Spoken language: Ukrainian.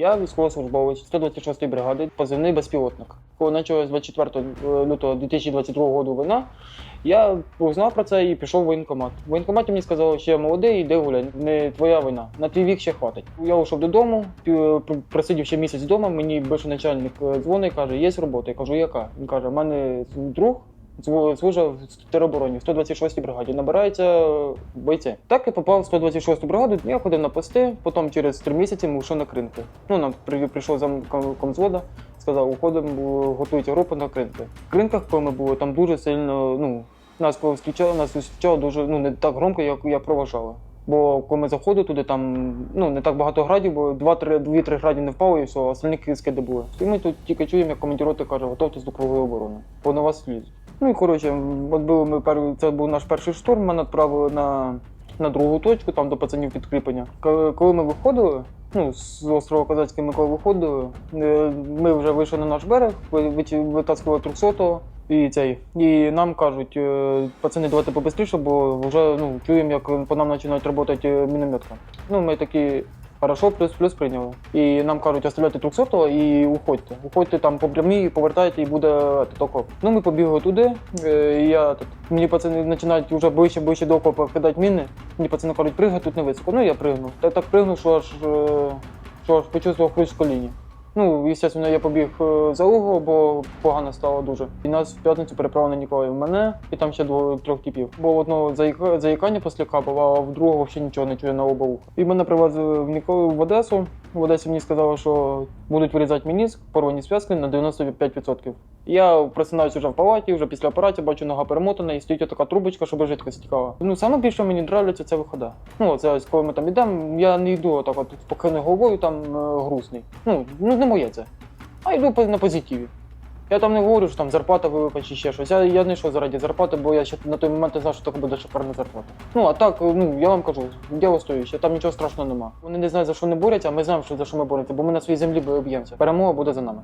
Я військовослужбовець 126-ї бригади, позивний безпілотник. Коли почалась 24 лютого 2022 року війна, я узнав про це і пішов в воєнкомат. В воєнкоматі мені сказали, що я молодий, йди гуляй, не твоя війна, на твій вік ще хватить. Я йшов додому, пр- просидів ще місяць вдома, мені бивший начальник е, дзвонить каже, є робота. Я кажу, яка? Він каже, в мене друг служив в теробороні в 126-й бригаді. Набирається бойці. Так я попав в 126-ту бригаду. Я ходив на пости, потім через три місяці ми йшов на кринки. Ну нам прийшов зам комзвода, сказав, уходимо, готуйте групу на кринки. В кринках, коли ми були, там дуже сильно, ну нас коли нас зустрічали дуже ну не так громко, як я проважали. Бо коли ми заходили туди, там ну не так багато градів, бо два-три дві-три граді не впало і все, а остальні скиди були. І ми тут тільки чуємо, як командир роти каже, готовтесь до кругової оборони. Бо на вас лізуть. Ну і коротше, от ми пер... це був наш перший штурм. Мене відправили на, на другу точку, там до пацанів підкріплення. Коли, ми виходили, ну з острова Козацький ми коли виходили, е, ми вже вийшли на наш берег, витаскували 300-го. І цей, і нам кажуть, е, пацани, давайте побистріше, бо вже ну, чуємо, як по нам починають працювати мінометка. Ну, ми такі, хорошо, плюс плюс прийняли. І нам кажуть, оставляйте 300 і уходьте. Уходьте там по прямій, повертайте і буде окоп. Ну ми побігли туди. е, І я тут. мені пацани починають вже ближче ближче до окопа кидати міни. Мені пацани кажуть, пригай тут не високо. Ну я пригнув. Та так пригнув, що аж е, що аж почувствував хруст в коліні. Ну, звісно, я побіг е, за угол, бо погано стало дуже. І нас в п'ятницю переправили на Ніколаїв мене і там ще двох трьох типів. Бо одного заїка- заїкання після капу, а в другого ще нічого не чує на оба вуха. І мене привезли в Ніколаїв в Одесу. В Одесі мені сказали, що будуть вирізати мені порвані зв'язки на 95%. Я просинаюся вже в палаті, вже після операції бачу нога перемотана і стоїть така трубочка, щоб жидкость стікала. Ну саме більше мені нравиться це вихода. Ну це ось коли ми там йдемо, я не йду отак от спокійною головою там е, грустний. Ну, ну не моє це. А йду на позитиві. Я там не говорю, що там зарплата велика чи ще щось. Я, я не йшов заради зарплати, бо я ще на той момент не знав, що таке буде шикарна зарплата. Ну а так, ну я вам кажу, діло стоїще, там нічого страшного нема. Вони не знають за що не борються, а ми знаємо, що за що ми боремося, бо ми на своїй землі б'ємося. Перемога буде за нами.